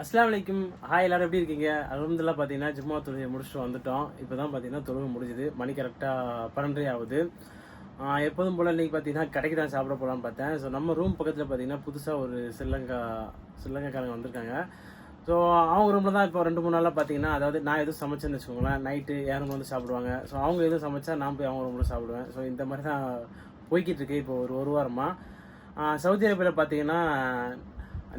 அஸ்லாம் வலைக்கும் ஹாய் எல்லாரும் எப்படி இருக்கீங்க? அலமதுல்லாம் பார்த்தீங்கன்னா ஜும்மா தொழுகை முடிச்சுட்டு வந்துட்டோம். இப்போ தான் பார்த்தீங்கன்னா தொழுகை முடிஞ்சுது. மணி கரெக்டாக பன்னெண்டரை ஆகுது. எப்போதும் போல் இன்றைக்கி பார்த்தீங்கன்னா கடைக்கு தான் சாப்பிட போகலான்னு பார்த்தேன். ஸோ நம்ம ரூம் பக்கத்தில் பார்த்தீங்கன்னா புதுசாக ஒரு ஸ்ரீலங்கா ஸ்ரீலங்காக்காரங்க வந்திருக்காங்க. ஸோ அவங்க ரூமில் தான் இப்போ ரெண்டு மூணு நாளாக பார்த்தீங்கன்னா அதாவது நான் எதுவும் சமைச்சேன்னு வச்சுக்கோங்களேன். நைட்டு யாரும் வந்து சாப்பிடுவாங்க. ஸோ அவங்க எதுவும் சமைச்சா நான் போய் அவங்க ரூமில் சாப்பிடுவேன். ஸோ இந்த மாதிரி தான் போய்கிட்டு இருக்கு இப்போ ஒரு ஒரு வாரமாக சவுதி அரேபியாவில் பார்த்தீங்கன்னா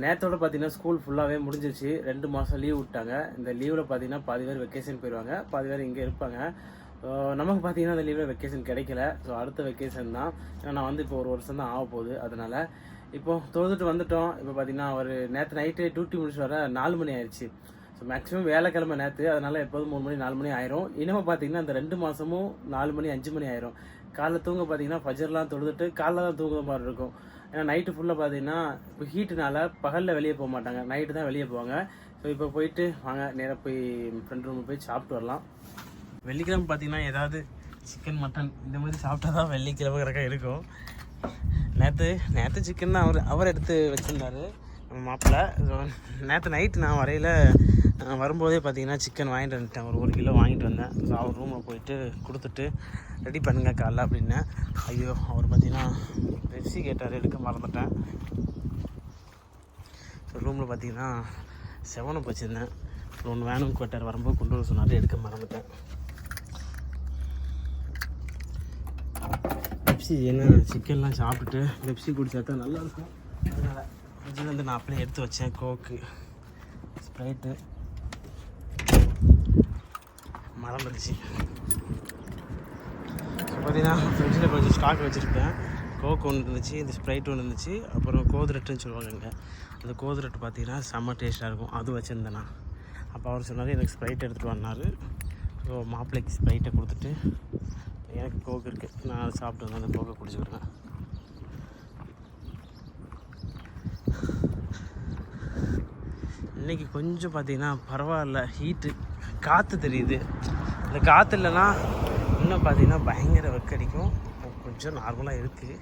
நேரத்தோட பார்த்தீங்கன்னா ஸ்கூல் ஃபுல்லாகவே முடிஞ்சிருச்சு. ரெண்டு மாதம் லீவ் விட்டாங்க. இந்த லீவில் பார்த்தீங்கன்னா பாதி பேர் வெக்கேஷன் போயிடுவாங்க பாதி பேர் இங்கே இருப்பாங்க. நமக்கு பார்த்தீங்கன்னா அந்த லீவில் வெக்கேஷன் கிடைக்கல. ஸோ அடுத்த வெக்கேஷன் தான். ஏன்னா நான் வந்து இப்போ ஒரு வருஷம் தான் ஆக போகுது. அதனால் இப்போ தொழுதுட்டு வந்துட்டோம். இப்போ பார்த்தீங்கன்னா ஒரு நேற்று நைட்டு டியூட்டி முடிச்சு வர நாலு மணி ஆயிடுச்சு ஸோ மேக்ஸிமம் வேலைக்கிழமை நேற்று அதனால் எப்போதும் மூணு மணி நாலு மணி ஆயிரும். இனிமேல் பார்த்தீங்கன்னா அந்த ரெண்டு மாதமும் நாலு மணி அஞ்சு மணி ஆயிரும். காலைல தூங்க பார்த்தீங்கன்னா ஃபஜர்லாம் தொழுதுட்டு காலைல தான் தூங்குற மாதிரி இருக்கும். ஏன்னா நைட்டு ஃபுல்லாக பார்த்தீங்கன்னா இப்போ ஹீட்டுனால பகலில் வெளியே போக மாட்டாங்க. நைட்டு தான் வெளியே போவாங்க. ஸோ இப்போ போயிட்டு வாங்க நேராக போய் ஃப்ரெண்ட் ரூமுக்கு போய் சாப்பிட்டு வரலாம். வெள்ளிக்கிழமை பார்த்தீங்கன்னா ஏதாவது சிக்கன் மட்டன் இந்த மாதிரி சாப்பிட்டா தான் வெள்ளிக்கிழமை கரெக்டாக இருக்கும். நேற்று நேற்று சிக்கன் தான் அவர் அவர் எடுத்து வச்சுருந்தாரு. மாப்பிள்ளை ஸோ நேற்று நைட்டு நான் வரையில் வரும்போதே பார்த்தீங்கன்னா சிக்கன் வாங்கிட்டு வந்துட்டேன். ஒரு ஒரு கிலோ வாங்கிட்டு வந்தேன். ஸோ அவர் ரூமில் போயிட்டு கொடுத்துட்டு ரெடி பண்ணுங்க காலைல அப்படின்னேன் ஐயோ அவர் பார்த்தீங்கன்னா பெப்சி கேட்டார் எடுக்க மறந்துட்டேன். ஸோ ரூமில் பார்த்தீங்கன்னா செவனை வச்சுருந்தேன். ஒன்று வேணும் கேட்டார். வரும்போது கொண்டு வர சொன்னார் எடுக்க மறந்துட்டேன். பெப்சி என்ன சிக்கன்லாம் சாப்பிட்டுட்டு பெப்சி குடிச்சா தான் நல்லா இருக்கும். அதனால் ஃப்ரிட்ஜில் வந்து நான் அப்படியே எடுத்து வச்சேன் கோக்கு. ஸ்ப்ரைட்டு மறந்துடுச்சு பார்த்தீங்கன்னா ஃப்ரிட்ஜில் கொஞ்சம் ஸ்டாக் வச்சுருப்பேன். கோக் ஒன்று இருந்துச்சு இந்த ஸ்ப்ரைட் ஒன்று இருந்துச்சு அப்புறம் கோதுரட்டுன்னு சொல்லுவாங்க இங்கே. அந்த கோதுரட்டு பார்த்தீங்கன்னா செம்ம டேஸ்ட்டாக இருக்கும். அது வச்சுருந்தேண்ணா அப்போ அவர் சொன்னார் எனக்கு ஸ்ப்ரைட் எடுத்துகிட்டு வந்தார் ஸோ மாப்பிள்ளைக்கு ஸ்ப்ரைட்டை கொடுத்துட்டு எனக்கு கோக் இருக்குது நான் அதை சாப்பிட்டு வந்து அந்த கோக்கை குடிச்சுக்கிறேன். இன்னைக்கு கொஞ்சம் பார்த்தீங்கன்னா பரவாயில்ல ஹீட்டு காற்று தெரியுது. இந்த காற்று இல்லைன்னா இன்னும் பார்த்தீங்கன்னா பயங்கர வெக்கடிக்கும் இப்போ கொஞ்சம் நார்மலாக இருக்குது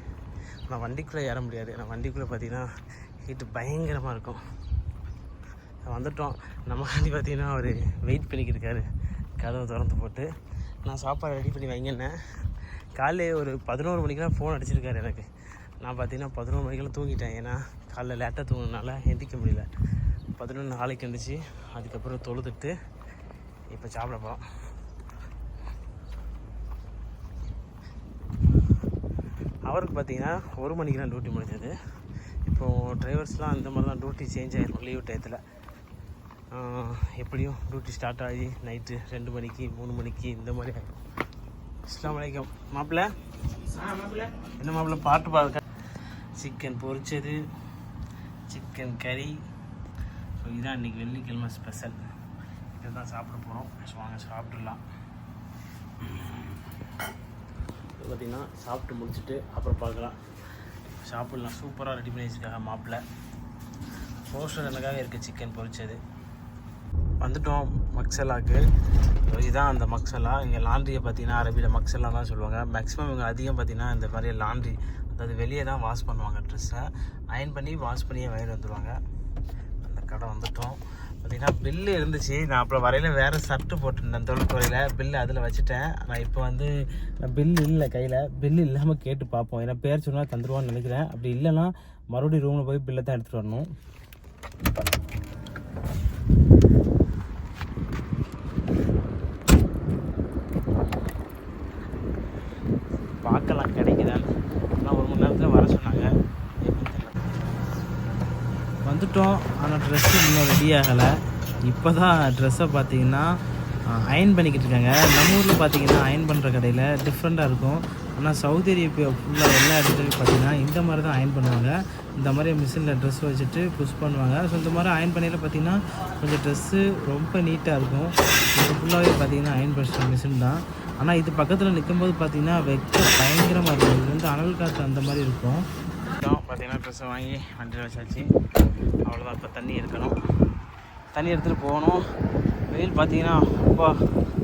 ஆனால் வண்டிக்குள்ளே ஏற முடியாது. ஏன்னா வண்டிக்குள்ளே பார்த்தீங்கன்னா ஹீட்டு பயங்கரமாக இருக்கும். வந்துட்டோம். நம்ம காண்டி பார்த்தீங்கன்னா அவர் வெயிட் பண்ணிக்கிட்டு கதவை திறந்து போட்டு. நான் சாப்பாடு ரெடி பண்ணி வாங்கினேன் காலைல ஒரு பதினோரு மணிக்கெலாம் ஃபோன் அடிச்சிருக்காரு எனக்கு. நான் பார்த்தீங்கன்னா பதினோரு மணிக்கெல்லாம் தூங்கிட்டேன். ஏன்னா காலைல லேட்டாக தூங்கினால எந்திரிக்க முடியல. பதினொன்று நாளைக்கு இருந்துச்சு அதுக்கப்புறம் தொழுதுட்டு இப்போ சாப்பிட போகிறோம் அவருக்கு பார்த்தீங்கன்னா ஒரு மணிக்கு தான் டியூட்டி முடிஞ்சது. இப்போது டிரைவர்ஸ்லாம் அந்த மாதிரி தான் டியூட்டி சேஞ்ச் ஆகிருக்கும் லீவ் டயத்தில் எப்படியும் டியூட்டி ஸ்டார்ட் ஆகி நைட்டு ரெண்டு மணிக்கு மூணு மணிக்கு இந்த மாதிரி ஆகிடும் இஸ்லாம் வலைக்கம். மாப்பிள்ள? என்ன மாப்பிள்ள? பாட்டு பார்க்க சிக்கன் பொரிச்சது சிக்கன் கறி ஸோ இதான் இன்றைக்கி வெள்ளிக்கிழமை ஸ்பெஷல் இதை தான் சாப்பிட போகிறோம் ஸோ வாங்க சாப்பிட்றலாம் பார்த்திங்கன்னா சாப்பிட்டு முடிச்சுட்டு அப்புறம் பார்க்கலாம். சாப்பிட்லாம். சூப்பராக ரெடி பண்ணி வச்சுருக்காங்க மாப்பிள்ளை. ரோஸ்டர் எனக்காக இருக்குது சிக்கன் பொரிச்சது. வந்துட்டோம் மக்சலாக்கு. இதுதான் அந்த மக்சலா. இங்கே லாண்ட்ரியை பார்த்தீங்கன்னா அரபியில் மக்சலா தான் சொல்லுவாங்க. மேக்ஸிமம் இவங்க அதிகம் பார்த்தீங்கன்னா இந்த மாதிரி லாண்ட்ரி அதாவது வெளியே தான் வாஷ் பண்ணுவாங்க ட்ரெஸ்ஸை அயன் பண்ணி வாஷ் பண்ணியே வாங்கிட்டு வந்துடுவாங்க கடை வந்துட்டோம். பார்த்தீங்கன்னா பில்லு இருந்துச்சு. நான் அப்புறம் வரையில் வேறு ஷர்ட்டு போட்டிருந்தேன் தொழில்துறையில் பில்லு அதில் வச்சுட்டேன். ஆனால் இப்போ வந்து பில்லு இல்லை கையில். பில்லு இல்லாமல் கேட்டு பார்ப்போம். ஏன்னா பேர் சொன்னால் தந்துடுவான்னு நினைக்கிறேன். அப்படி இல்லைன்னா மறுபடியும் ரூமில் போய் பில்லை தான் எடுத்துகிட்டு வரணும் பார்க்கலாம் கிடைக்குதான்னு ஆனால் ஒரு மணி நேரத்தில் வர சொன்னாங்க எப்படின்னு தெரியல. போட்டோம். ஆனால் ட்ரெஸ்ஸு இன்னும் ரெடி ஆகலை. இப்போ தான் ட்ரெஸ்ஸை பார்த்தீங்கன்னா அயன் பண்ணிக்கிட்டு இருக்காங்க. நம்ம ஊரில் பார்த்தீங்கன்னா அயன் பண்ணுற கடையில் டிஃப்ரெண்ட்டாக இருக்கும். ஆனால் சவுதி அரேபியா ஃபுல்லாக எல்லா இடத்துலையும் பார்த்தீங்கன்னா இந்த மாதிரி தான் அயன் பண்ணுவாங்க. இந்த மாதிரி மிஷினில் ட்ரெஸ் வச்சுட்டு புஷ் பண்ணுவாங்க. ஸோ இந்த மாதிரி அயன் பண்ணியில் பார்த்தீங்கன்னா கொஞ்சம் ட்ரெஸ்ஸு ரொம்ப நீட்டாக இருக்கும். இது ஃபுல்லாகவே பார்த்தீங்கன்னா அயன் பண்ணுற மிஷின் தான். ஆனால் இது பக்கத்தில் நிற்கும்போது பார்த்தீங்கன்னா வெக்க பயங்கரமாக இருக்கும். இது வந்து அனல் காற்று அந்த மாதிரி இருக்கும். பார்த்தீங்கன்னா ட்ரெஸ்ஸை வாங்கி வண்டியில் வச்சாச்சு. அவ்வளோதான் இப்போ தண்ணி எடுக்கணும். தண்ணி எடுத்துகிட்டு போகணும். வெயில் பார்த்தீங்கன்னா ரொம்ப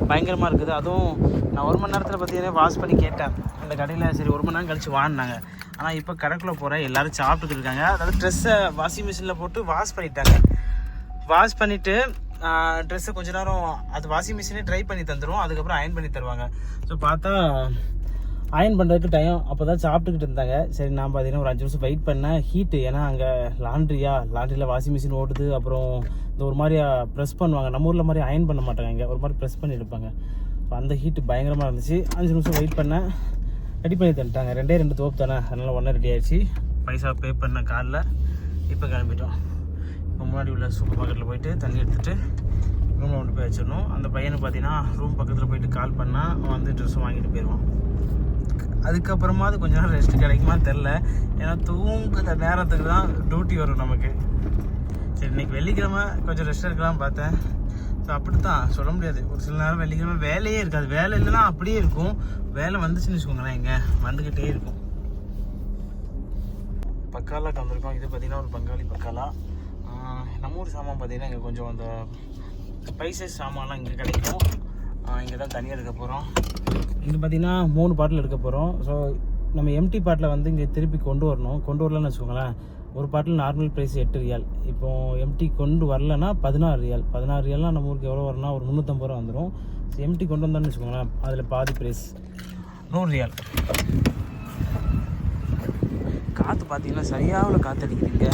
பயங்கரமாக இருக்குது. அதுவும் நான் ஒரு மணி நேரத்தில் பார்த்தீங்கன்னா வாஷ் பண்ணி கேட்டேன். அந்த கடையில் சரி ஒரு மணி நேரம் கழிச்சு வாங்கினாங்க. ஆனால் இப்போ கடைக்குள்ளே போகிறேன் எல்லோரும் சாப்பிட்டுட்டு இருக்காங்க. அதாவது ட்ரெஸ்ஸை வாஷிங் மிஷினில் போட்டு வாஷ் பண்ணிட்டாங்க. வாஷ் பண்ணிவிட்டு ட்ரெஸ்ஸை கொஞ்ச நேரம் அது வாஷிங் மிஷினே ட்ரை பண்ணி தந்துடும் அதுக்கப்புறம் அயன் பண்ணி தருவாங்க. ஸோ பார்த்தா அயன் பண்ணுறதுக்கு டைம் அப்போ தான் சாப்பிட்டுக்கிட்டு இருந்தாங்க. சரி நான் பார்த்தீங்கன்னா ஒரு அஞ்சு நிமிஷம் வெயிட் பண்ணேன். ஹீட்டு ஏன்னா அங்கே லாண்ட்ரியா லாண்ட்ரியில் வாஷிங் மிஷின் ஓடுது அப்புறம் இந்த ஒரு மாதிரியா ப்ரெஸ் பண்ணுவாங்க. நம்ம ஊரில் மாதிரி அயன் பண்ண மாட்டாங்க இங்கே. ஒரு மாதிரி ப்ரெஸ் பண்ணி எடுப்பாங்க. ஸோ அந்த ஹீட்டு பயங்கரமாக இருந்துச்சு. அஞ்சு நிமிஷம் வெயிட் பண்ணேன். ரெடி பண்ணி தந்துட்டாங்க. ரெண்டே ரெண்டு தோப்பு தானே. அதனால் ஒன்றே ரெடி ஆயிடுச்சு. பைசா பே பண்ண காலில். இப்போ கிளம்பிட்டோம். இப்போ முன்னாடி உள்ள சூப்பர் மார்க்கெட்டில் போயிட்டு தண்ணி எடுத்துகிட்டு ரூமில் கொண்டு போய் வச்சிடணும். அந்த பையனை பார்த்தீங்கன்னா ரூம் பக்கத்தில் போயிட்டு கால் பண்ணால் அவன் வந்து ட்ரெஸ்ஸும் வாங்கிட்டு போயிடுவான். அதுக்கப்புறமா அது கொஞ்ச நேரம் ரெஸ்ட் கிடைக்குமா தெரில ஏன்னா தூங்குற நேரத்துக்கு தான் டியூட்டி வரும் நமக்கு. சரி இன்னைக்கு வெள்ளிக்கிழமை கொஞ்சம் ரெஸ்ட் எடுக்கலாம் பார்த்தேன். ஸோ அப்படி தான் சொல்ல முடியாது. ஒரு சில நேரம் வெள்ளிக்கிழமை வேலையே இருக்காது. வேலை இல்லைன்னா அப்படியே இருக்கும். வேலை வந்துச்சுன்னு வச்சுக்கோங்களேன் இங்கே. வந்துக்கிட்டே இருக்கும். பக்காலாக்கு கலந்துருக்கோம் இது பார்த்தீங்கன்னா ஒரு பங்காளி பக்காலா நம்ம ஊர் சாமான் பார்த்தீங்கன்னா இங்கே கொஞ்சம் அந்த ஸ்பைசஸ் சாமான்லாம் இங்கே கிடைக்கும். இங்கே தான் தனியாக எடுக்க போகிறோம் இங்கே பார்த்தீங்கன்னா மூணு பாட்டில் எடுக்க போகிறோம் ஸோ நம்ம எம்டி பாட்டில் வந்து இங்கே திருப்பி கொண்டு வரணும். கொண்டு வரலன்னு வச்சுக்கோங்களேன். ஒரு பாட்டில் நார்மல் ப்ரைஸ் எட்டு ரியால். இப்போ எம்டி கொண்டு வரலன்னா பதினாறு ரியால். பதினாறு ரியால்னா நம்ம ஊருக்கு எவ்வளோ வரும்னா ஒரு முந்நூற்றம்பது ரூபா வந்துடும் எம்டி கொண்டு வந்தோம்னு வச்சுக்கோங்களேன் அதில் பாதி ப்ரைஸ் நூறு ரியால். காற்று பார்த்தீங்கன்னா சரியாக காற்று அடிக்குதுங்க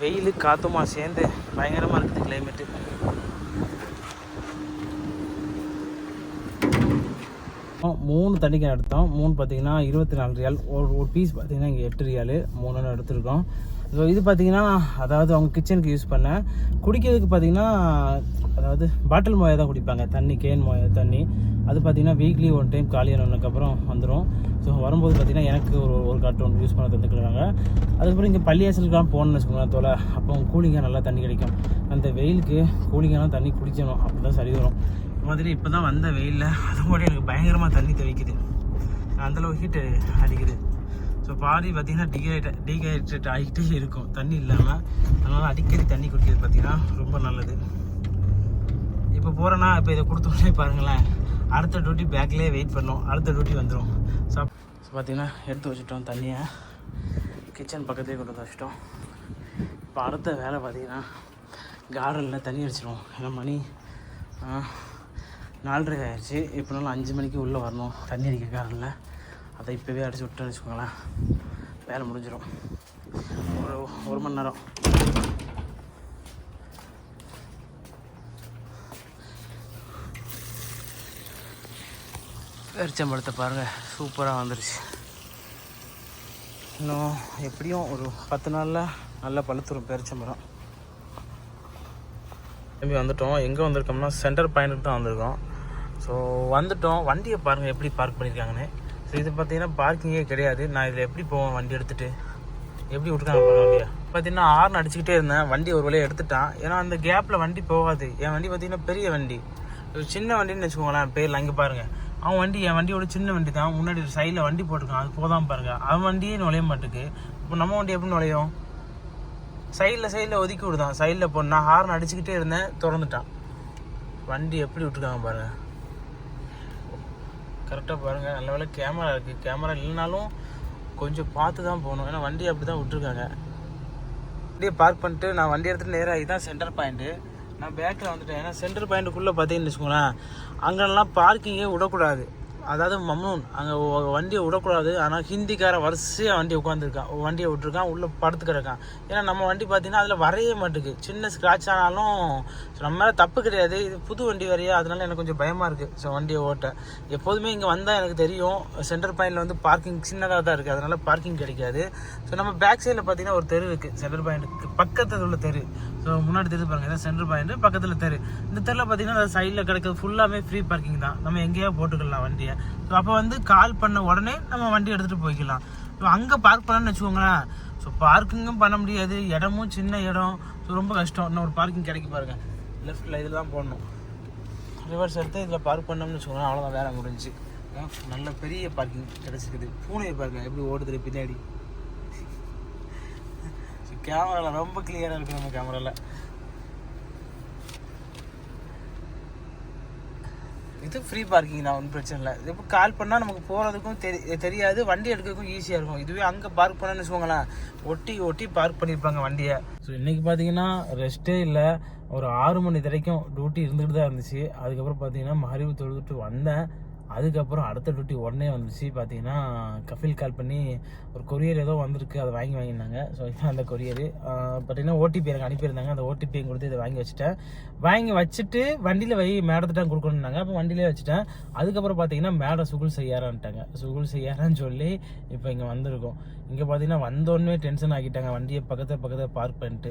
வெயில் காற்றுமா சேர்ந்து பயங்கரமாக இருக்குது கிளைமேட்டு மூணு தண்ணிக்கு எடுத்தோம். மூணு பார்த்தீங்கன்னா இருபத்தி நாலு ரியால். ஒரு ஒரு பீஸ் பார்த்தீங்கன்னா இங்கே எட்டு ரியாலு. மூணு எடுத்திருக்கோம். ஸோ இது பார்த்தீங்கன்னா அதாவது அவங்க கிச்சனுக்கு யூஸ் பண்ணேன் குடிக்கிறதுக்கு பார்த்தீங்கன்னா அதாவது பாட்டில் மொயை தான் குடிப்பாங்க. தண்ணி கேன் மொய தண்ணி. அது பார்த்தீங்கன்னா வீக்லி ஒன் டைம் காலியானதுக்கப்புறம் வந்துடும் ஸோ வரும்போது பார்த்திங்கன்னா எனக்கு ஒரு ஒரு கார்ட்டூன் யூஸ் பண்ண தந்துக்கிறாங்க. அதுக்கப்புறம் இங்கே பள்ளியாசலுக்குலாம் போகணும்னு வச்சுக்கோங்களேன் தோலை அப்போ கூலிங்காக நல்லா தண்ணி கிடைக்கும். அந்த வெயிலுக்கு கூலிங்கெல்லாம் தண்ணி குடிக்கணும். அப்போ தான் சரி வரும் மாதிரி இப்போ தான் வந்த வெயிலில் அது கூட எனக்கு பயங்கரமாக தண்ணி துவைக்குது அந்தளவு ஹீட்டு அடிக்குது. ஸோ பாடி பார்த்தீங்கன்னா டிஹைட்ரேட் டீஹைட்ரேட் ஆகிட்டே இருக்கும். தண்ணி இல்லாமல் அதனால் அடிக்கடி தண்ணி குடிக்கிறது பார்த்தீங்கன்னா ரொம்ப நல்லது. இப்போ போகிறேன்னா இப்போ இதை கொடுத்தோடனே பாருங்களேன். அடுத்த டியூட்டி பேக்லேயே வெயிட் பண்ணோம். அடுத்த டியூட்டி வந்துடும் ஸோ ஸோ பார்த்தீங்கன்னா எடுத்து வச்சுட்டோம் தண்ணியை. கிச்சன் பக்கத்துலேயே கொண்டு வந்து வச்சுட்டோம். இப்போ அடுத்த வேலை பார்த்தீங்கன்னா கார்டனில் தண்ணி அடிச்சிடும் ஏன்னா மணி நாலரை ஆயிடுச்சு. எப்படினாலும் அஞ்சு மணிக்கு உள்ளே வரணும் தண்ணி அடிக்க கார்டனில் அதை இப்போவே அடிச்சு விட்டோன்னு வச்சுக்கோங்களேன். வேலை முடிஞ்சிடும் ஒரு ஒரு மணி நேரம். எரிச்சம்பழத்தை பாருங்கள் சூப்பராக வந்துருச்சு. இன்னும் எப்படியும் ஒரு பத்து நாளில் நல்லா பழுத்துரும் பெருச்சம்பழம் திரும்பி வந்துட்டோம். எங்கே வந்திருக்கோம்னா சென்டர் பாயிண்ட்டுக்கு தான் வந்திருக்கோம். ஸோ வந்துட்டோம். வண்டியை பாருங்கள் எப்படி பார்க் பண்ணியிருக்காங்கன்னு. ஸோ இது பார்த்தீங்கன்னா பார்க்கிங்கே கிடையாது. நான் இதில் எப்படி போவேன்? வண்டி எடுத்துகிட்டு எப்படி விட்டுருக்காங்க பாருங்க வண்டியை. பார்த்தீங்கன்னா ஹார்ன் அடிச்சுக்கிட்டே இருந்தேன். வண்டி ஒரு வழியாக எடுத்துட்டான். ஏன்னா அந்த கேப்பில் வண்டி போகாது. என் வண்டி பார்த்தீங்கன்னா பெரிய வண்டி. ஒரு சின்ன வண்டின்னு வச்சுக்கோங்களேன் பேரில் அங்கே பாருங்கள் அவன் வண்டி என் வண்டியோட சின்ன வண்டி தான். முன்னாடி சைடில் வண்டி போட்டிருக்கான். அது போதான் பாருங்கள் அவன் வண்டியே நுழைய மாட்டேக்கு. இப்போ நம்ம வண்டி எப்படி நுழையும்? சைடில் சைடில் ஒதுக்கி விடுதான். சைடில் போனால் ஹார்ன் அடிச்சுக்கிட்டே இருந்தேன். திறந்துட்டான். வண்டி எப்படி விட்டுருக்காங்க பாருங்கள் கரெக்டாக பாருங்கள் நல்ல வேலை கேமரா இருக்குது கேமரா இல்லைனாலும் கொஞ்சம் பார்த்து தான் போகணும். ஏன்னா வண்டி அப்படி தான் விட்ருக்காங்க வண்டியை பார்க் பண்ணிட்டு நான் வண்டி எடுத்துகிட்டு நேராக இதுதான் சென்டர் பாயிண்ட்டு நான் பேக்கில் வந்துட்டேன். ஏன்னா சென்டர் பாயிண்ட்டுக்குள்ளே பார்த்தீங்கன்னு வச்சுக்கோங்களேன் அங்கெல்லாம் பார்க்கிங்கே விடக்கூடாது. அதாவது மம்னூன். அங்கே வண்டியை விடக்கூடாது. ஆனால் ஹிந்திக்கார வரிசையாக வண்டி உட்காந்துருக்கான் வண்டியை விட்டுருக்கான். உள்ளே படுத்து கிடக்கான் ஏன்னா நம்ம வண்டி பார்த்தீங்கன்னா அதில் வரைய மாட்டுக்கு. சின்ன ஸ்க்ராட்ச் ஆனாலும் நம்ம மேலே தப்பு கிடையாது. இது புது வண்டி வரையா? அதனால எனக்கு கொஞ்சம் பயமாக இருக்குது ஸோ வண்டியை ஓட்ட. எப்போதுமே இங்கே வந்தால் எனக்கு தெரியும். சென்டர் பாயிண்டில் வந்து பார்க்கிங் சின்னதாக தான் இருக்குது அதனால பார்க்கிங் கிடைக்காது. ஸோ நம்ம பேக் சைடில் பார்த்தீங்கன்னா ஒரு தெரு இருக்குது சென்டர் பாயிண்ட்டுக்கு பக்கத்தில் உள்ள தெரு. ஸோ முன்னாடி தெரிஞ்சு பாருங்க இதான் சென்டர் பாயிண்ட் பக்கத்தில் தெரு. இந்த தெருவில் பார்த்தீங்கன்னா சைடில் கிடைக்கிறது ஃபுல்லாகவே ஃப்ரீ பார்க்கிங் தான். நம்ம எங்கேயா போட்டுக்கலாம் வண்டியை. ஸோ அப்போ வந்து கால் பண்ண உடனே நம்ம வண்டி எடுத்துகிட்டு போய்க்கலாம். ஸோ அங்கே பார்க் பண்ணணும்னு வச்சுக்கோங்களேன். ஸோ பார்க்கிங்கும் பண்ண முடியாது. இடமும் சின்ன இடம். ஸோ ரொம்ப கஷ்டம். இன்னும் ஒரு பார்க்கிங் கிடைக்க பாருங்க. லெஃப்ட்டில் இதில் தான் போடணும். ரிவர்ஸ் எடுத்து இதில் பார்க் பண்ணோம்னு வச்சுக்கோங்க அவ்வளோதான் வேலை முடிஞ்சுச்சு நல்ல பெரிய பார்க்கிங் கிடச்சிருக்குது. பூனையை பாருங்கள் எப்படி ஓடுது பின்னாடி. கேமராவில் ரொம்ப கிளியராக இருக்குது நம்ம கேமராவில் இது ஃப்ரீ பார்க்கிங் தான் ஒன்றும் பிரச்சனை இல்லை. இப்போ கால் பண்ணால் நமக்கு போகிறதுக்கும் தெரி தெரியாது வண்டி எடுக்கிறதுக்கும் ஈஸியாக இருக்கும். இதுவே அங்கே பார்க் பண்ணேன்னு வச்சுக்கோங்களேன் ஒட்டி ஒட்டி பார்க் பண்ணியிருப்பாங்க வண்டியை. ஸோ இன்றைக்கி பார்த்தீங்கன்னா ரெஸ்ட்டே இல்லை. ஒரு ஆறு மணி வரைக்கும் டியூட்டி இருந்துகிட்டு தான் இருந்துச்சு. அதுக்கப்புறம் பார்த்தீங்கன்னா மறைவு தொழுதுட்டு வந்தேன். அதுக்கப்புறம் அடுத்த டியூட்டி உடனே வந்துச்சு. பார்த்தீங்கன்னா கஃபில் கால் பண்ணி ஒரு கொரியர் ஏதோ வந்திருக்கு அதை வாங்கி வாங்கியிருந்தாங்க ஸோ இதுதான் அந்த கொரியர் பார்த்தீங்கன்னா ஓடிபி எனக்கு அனுப்பியிருந்தாங்க. அந்த ஓடிபியும் கொடுத்து இதை வாங்கி வச்சுட்டேன். வாங்கி வச்சுட்டு வண்டியில் வை மேடத்திட்ட கொடுக்கணுன்னாங்க அப்போ வண்டியிலே வச்சுட்டேன். அதுக்கப்புறம் பார்த்தீங்கன்னா மேடம் சுகுல் செய்யாரான்ட்டாங்க. சுகுல் செய்யாரான்னு சொல்லி இப்போ இங்கே வந்திருக்கோம். இங்கே பார்த்தீங்கன்னா வந்தோடனே டென்ஷன் ஆக்கிட்டாங்க. வண்டியை பக்கத்தில் பக்கத்தில் பார்க் பண்ணிட்டு.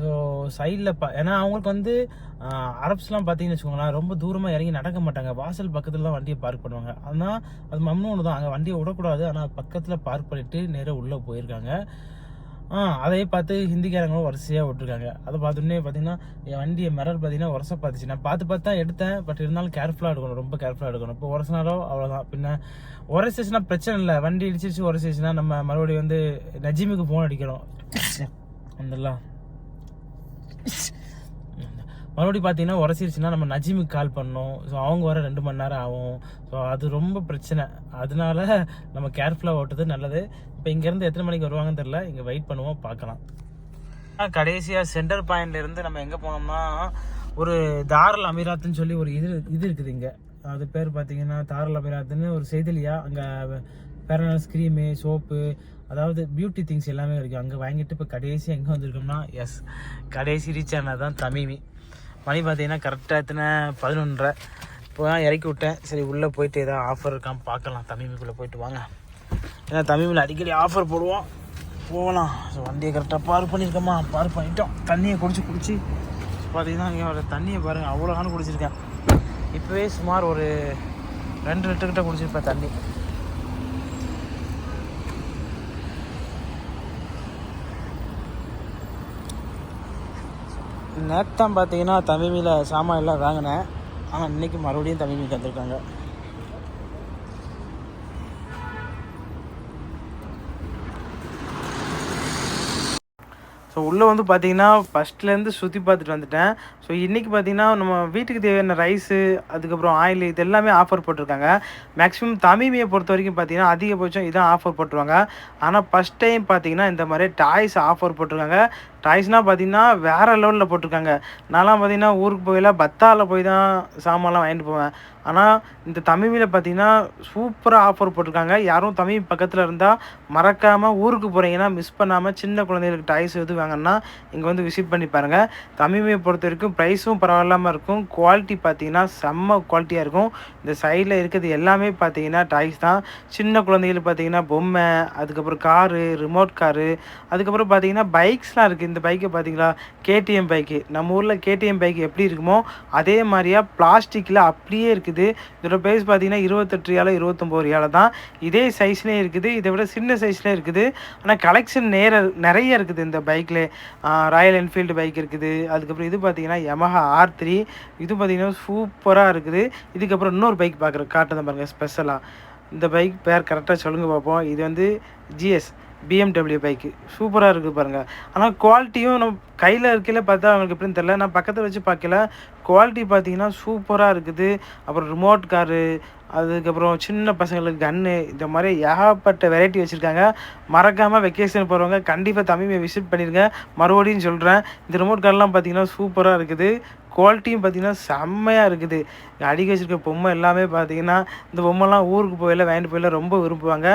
ஸோ சைடில் ப ஏன்னா அவங்களுக்கு வந்து அரப்ஸ்லாம் பார்த்தீங்கன்னு வச்சுக்கோங்களேன் ரொம்ப தூரமாக இறங்கி நடக்க மாட்டாங்க. வாசல் பக்கத்தில் தான் வண்டியை பார்க் பண்ணுவாங்க. ஆனால் அது மம்னு தான். அங்கே வண்டியை விடக்கூடாது. ஆனால் பக்கத்தில் பார்க் பண்ணிட்டு நேராக உள்ளே போயிருக்காங்க. ஆ அதையே பார்த்து ஹிந்திக்காரங்களும் வரிசையாக விட்டுருக்காங்க. அதை பார்த்தோன்னே பார்த்தீங்கன்னா என் வண்டியை மிரர் பார்த்தீங்கன்னா உரச பார்த்துச்சு. நான் பார்த்து பார்த்து தான் எடுத்தேன். பட் இருந்தாலும் கேர்ஃபுல்லாக எடுக்கணும். ரொம்ப கேர்ஃபுல்லாக எடுக்கணும். இப்போ உரசினாலோ அவ்வளோதான் பின்ன உரசிச்சுன்னா பிரச்சனை இல்லை. வண்டி இடிச்சிருச்சு உரசிச்சுன்னா நம்ம மறுபடியும் வந்து நஜீமுக்கு ஃபோன் அடிக்கணும். வந்துடலாம். மறுபடியும் பார்த்தீங்கன்னா உரசிருச்சுன்னா நம்ம நஜிமுக்கு கால் பண்ணோம். ஸோ அவங்க வர ரெண்டு மணி நேரம் ஆகும். ஸோ அது ரொம்ப பிரச்சனை. அதனால நம்ம கேர்ஃபுல்லாக ஓட்டுறது நல்லது. இப்போ இங்கேருந்து எத்தனை மணிக்கு வருவாங்கன்னு தெரில இங்கே வெயிட் பண்ணுவோம் பார்க்கலாம். கடைசியாக சென்டர் பாயிண்ட்லேருந்து நம்ம எங்கே போனோம்னா ஒரு தாரல் அமீராத்துன்னு சொல்லி ஒரு இது இது இருக்குது இங்கே. அது பேர் பார்த்தீங்கன்னா தாரல் அமீராத்துன்னு ஒரு செய்திலியா? அங்கே பேரனல்ஸ் க்ரீமு சோப்பு அதாவது பியூட்டி திங்ஸ் எல்லாமே இருக்குது அங்கே வாங்கிட்டு இப்போ கடைசி எங்கே வந்திருக்கோம்னா எஸ் கடைசி ரீச் ஆனால் தான் தமிமி மணி பார்த்தீங்கன்னா கரெக்டாக எத்தனை? பதினொன்றரை. இப்போ தான் இறக்கி விட்டேன். சரி உள்ளே போயிட்டு ஏதாவது ஆஃபர் இருக்கான்னு பார்க்கலாம். தமிமிக்குள்ளே போயிட்டு வாங்க. ஏன்னா தமிழில் அடிக்கடி ஆஃபர் போடுவோம். போகலாம். ஸோ வண்டியை கரெக்டாக பார்க் பண்ணியிருக்கோமா? பார்க் பண்ணிட்டோம். தண்ணியை குடிச்சு குடிச்சு. பார்த்தீங்கன்னா இங்கே தண்ணியை பாருங்கள் அவ்வளோ காணும் குடிச்சிருக்கேன். இப்போவே சுமார் ஒரு ரெண்டு லிட்டர் கிட்ட குடிச்சிருப்பேன் தண்ணி. நேத்தான் பார்த்தீங்கன்னா தமிழில் சாமான் எல்லாம் வாங்கினேன். ஆனால் இன்னைக்கு மறுபடியும் தமிழுக்கு வந்திருக்காங்க. ஸோ உள்ளே வந்து பார்த்தீங்கன்னா ஃபஸ்ட்லேருந்து சுற்றி பார்த்துட்டு வந்துட்டேன். ஸோ இன்றைக்கி பார்த்தீங்கன்னா நம்ம வீட்டுக்கு தேவையான ரைஸு அதுக்கப்புறம் ஆயில் இது எல்லாமே ஆஃபர் போட்டிருக்காங்க. மேக்ஸிமம் தமிழியை பொறுத்த வரைக்கும் பார்த்தீங்கன்னா அதிகபட்சம் இதான் ஆஃபர் போட்டுருவாங்க. ஆனால் ஃபஸ்ட் டைம் பார்த்தீங்கன்னா இந்த மாதிரி டாய்ஸ் ஆஃபர் போட்டிருக்காங்க. டாய்ஸ்னால் பார்த்தீங்கன்னா வேறு லெவலில் போட்டிருக்காங்க. நான்லாம் பார்த்தீங்கன்னா ஊருக்கு போயில பத்தாவில் போய் தான் சாமான்லாம் வாங்கிட்டு போவேன். ஆனால் இந்த தமிழில் பார்த்தீங்கன்னா சூப்பராக ஆஃபர் போட்டிருக்காங்க. யாரும் தமிழ் பக்கத்தில் இருந்தால் மறக்காமல் ஊருக்கு போகிறீங்கன்னா மிஸ் பண்ணாமல் சின்ன குழந்தைகளுக்கு டாய்ஸ் எது வாங்கன்னா இங்கே வந்து விசிட் பண்ணி பாருங்கள் தமிழை பொறுத்த வரைக்கும் ப்ரைஸும் பரவாயில்லாமல் இருக்கும். குவாலிட்டி பார்த்தீங்கன்னா செம்ம குவாலிட்டியாக இருக்கும். இந்த சைடில் இருக்கிறது எல்லாமே பார்த்தீங்கன்னா டாய்ஸ் தான். சின்ன குழந்தைகள் பார்த்தீங்கன்னா பொம்மை அதுக்கப்புறம் காரு ரிமோட் காரு அதுக்கப்புறம் பார்த்தீங்கன்னா பைக்ஸ்லாம் இருக்குது இந்த பைக்கை பார்த்தீங்களா கேடிஎம் பைக்கு நம்ம ஊரில் கேடிஎம் பைக் எப்படி இருக்குமோ அதே மாதிரியா பிளாஸ்டிக்கில் அப்படியே இருக்குது. இதோட ப்ரைஸ் பார்த்தீங்கன்னா இருபத்தெட்டு ரியாலோ இருபத்தொம்போது ரியாலோ தான். இதே சைஸ்லேயே இருக்குது. இதை விட சின்ன சைஸ்லேயே இருக்குது. ஆனால் கலெக்ஷன் நேர நிறைய இருக்குது இந்த பைக்கில் ராயல் என்ஃபீல்டு பைக் இருக்குது. அதுக்கப்புறம் இது பார்த்தீங்கன்னா யமஹா ஆர் த்ரீ இது பார்த்தீங்கன்னா சூப்பராக இருக்குது. இதுக்கப்புறம் இன்னொரு பைக் பார்க்குறேன் காட்டுதான் பாருங்கள் ஸ்பெஷலாக இந்த பைக் பேர் கரெக்டாக சொல்லுங்கள் பார்ப்போம் இது வந்து ஜிஎஸ் பிஎம்டபிள்யூ பைக்கு சூப்பராக இருக்குது பாருங்கள் ஆனால் குவாலிட்டியும் நம்ம கையில் இருக்கையில் பார்த்தா அவங்களுக்கு எப்படின்னு தெரில நான் பக்கத்தில் வச்சு பார்க்கல. குவாலிட்டி பார்த்தீங்கன்னா சூப்பராக இருக்குது. அப்புறம் ரிமோட் காரு அதுக்கப்புறம் சின்ன பசங்களுக்கு கன்று இந்த மாதிரி ஏகப்பட்ட வெரைட்டி வச்சுருக்காங்க. மறக்காமல் வெக்கேஷன் போகிறவங்க கண்டிப்பாக தமிழ் விசிட் பண்ணிடுங்க மறுபடியும் சொல்கிறேன் இந்த ரிமோட் கார்லாம் பார்த்தீங்கன்னா சூப்பராக இருக்குது. குவாலிட்டியும் பார்த்தீங்கன்னா செம்மையாக இருக்குது. அடிக்க வச்சுருக்க பொம்மை எல்லாமே பார்த்தீங்கன்னா இந்த பொம்மைலாம் ஊருக்கு போயில வாங்கிட்டு போயில ரொம்ப விரும்புவாங்க.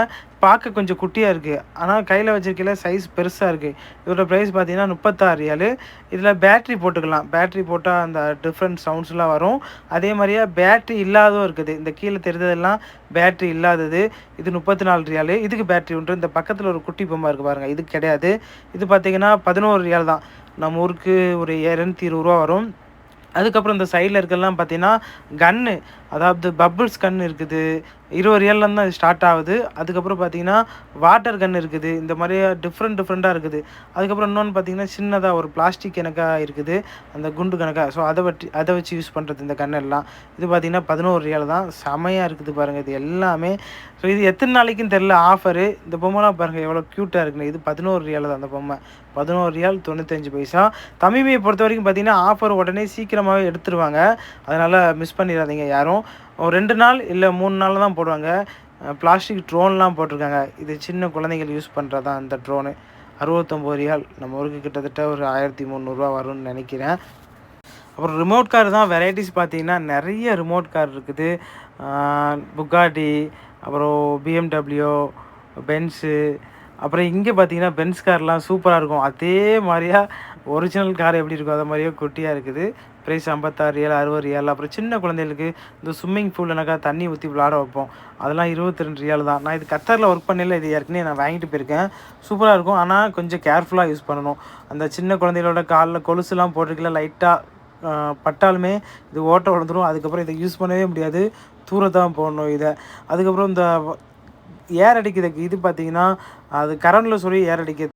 பார்க்க கொஞ்சம் குட்டியாக இருக்குது ஆனால் கையில் வச்சிருக்கையில சைஸ் பெருசாக இருக்குது இதோட ப்ரைஸ் பார்த்தீங்கன்னா முப்பத்தாறு ரியாலு. இதில் பேட்ரி போட்டுக்கலாம். பேட்ரி போட்டால் அந்த டிஃப்ரெண்ட் சவுண்ட்ஸ்லாம் வரும். அதே மாதிரியே பேட்ரி இல்லாததும் இருக்குது. இந்த கீழே தெரிஞ்சதெல்லாம் பேட்ரி இல்லாதது. இது முப்பத்தி நாலு ரியாலு. இதுக்கு பேட்ரி உண்டு. இந்த பக்கத்தில் ஒரு குட்டி பொம்மை இருக்குது பாருங்கள் இது கிடையாது. இது பார்த்தீங்கன்னா பதினோரு ரியால் தான். நம்ம ஊருக்கு ஒரு இரநூத்தி இருபது ரூபா வரும். அதுக்கப்புறம் இந்த சைடில் இருக்கலாம் பார்த்தீங்கன்னா கன்னு அதாவது பப்புள்ஸ் கன் இருக்குது. இருபது ரியல்லேருந்து தான் ஸ்டார்ட் ஆகுது. அதுக்கப்புறம் பார்த்தீங்கன்னா வாட்டர் கன் இருக்குது. இந்த மாதிரி டிஃப்ரெண்ட் டிஃப்ரெண்ட்டாக இருக்குது. அதுக்கப்புறம் இன்னொன்று பார்த்தீங்கன்னா சின்னதாக ஒரு பிளாஸ்டிக் கணக்காக இருக்குது. அந்த குண்டு கணக்காக ஸோ அதை வச்சு அதை வச்சு யூஸ் பண்ணுறது இந்த கண்ணெல்லாம் இது பார்த்தீங்கன்னா பதினோரு ரியல் தான். செமையாக இருக்குது பாருங்கள் இது எல்லாமே. ஸோ இது எத்தனை நாளைக்குன்னு தெரில ஆஃபரு இந்த பொம்மைலாம் பாருங்கள் எவ்வளோ க்யூட்டாக இருக்குன்னு இது பதினோரு ரியல் தான் அந்த பொம்மை. பதினோரு ரியால் தொண்ணூத்தஞ்சு பைசா. தமிழ்மையை பொறுத்த வரைக்கும் பார்த்தீங்கன்னா ஆஃபர் உடனே சீக்கிரமாகவே எடுத்துருவாங்க. அதனால் மிஸ் பண்ணிடாதீங்க யாரும். ஒரு ரெண்டு நாள் இல்லை மூணு நாள் தான் போடுவாங்க. பிளாஸ்டிக் ட்ரோன்லாம் போட்டிருக்காங்க. இது சின்ன குழந்தைகள் யூஸ் பண்ணுறதா அந்த ட்ரோனு அறுபத்தொம்போது ரியால். நம்ம ஊருக்கு கிட்டத்தட்ட ஒரு ஆயிரத்தி முந்நூறுரூவா வரும்னு நினைக்கிறேன். அப்புறம் ரிமோட் கார் தான். வெரைட்டிஸ் பார்த்தீங்கன்னா நிறைய ரிமோட் கார் இருக்குது. புக்காட்டி அப்புறம் பிஎம்டபிள்யூ பென்ஸு அப்புறம் இங்கே பார்த்தீங்கன்னா பென்ஸ் கார்லாம் சூப்பராக இருக்கும். அதே மாதிரியா ஒரிஜினல் கார் எப்படி இருக்கும் அதை மாதிரியே குட்டியாக இருக்குது. ப்ரைஸ் ஐம்பத்தாறு ரியல் அறுபது ரியல். அப்புறம் சின்ன குழந்தைகளுக்கு இந்த ஸ்விம்மிங் பூல்னாக்கா தண்ணி ஊற்றி விளாட வைப்போம். அதெல்லாம் இருபத்தி ரெண்டு ரியால் தான். நான் இது கத்தரில் ஒர்க் பண்ணல இது ஏற்கனவே நான் வாங்கிட்டு போயிருக்கேன். சூப்பராக இருக்கும். ஆனால் கொஞ்சம் கேர்ஃபுல்லாக யூஸ் பண்ணணும். அந்த சின்ன குழந்தைகளோட காலில் கொலுசுலாம் போட்டிருக்கல லைட்டாக பட்டாலுமே இது ஓட்ட வளர்ந்துடும் அதுக்கப்புறம் இதை யூஸ் பண்ணவே முடியாது. தூரத்தான் போடணும் இதை. அதுக்கப்புறம் இந்த ஏர் அடிக்கிறதுக்கு இது பார்த்தீங்கன்னா அது கரண்டில் சொல்லி ஏர் அடிக்கிறது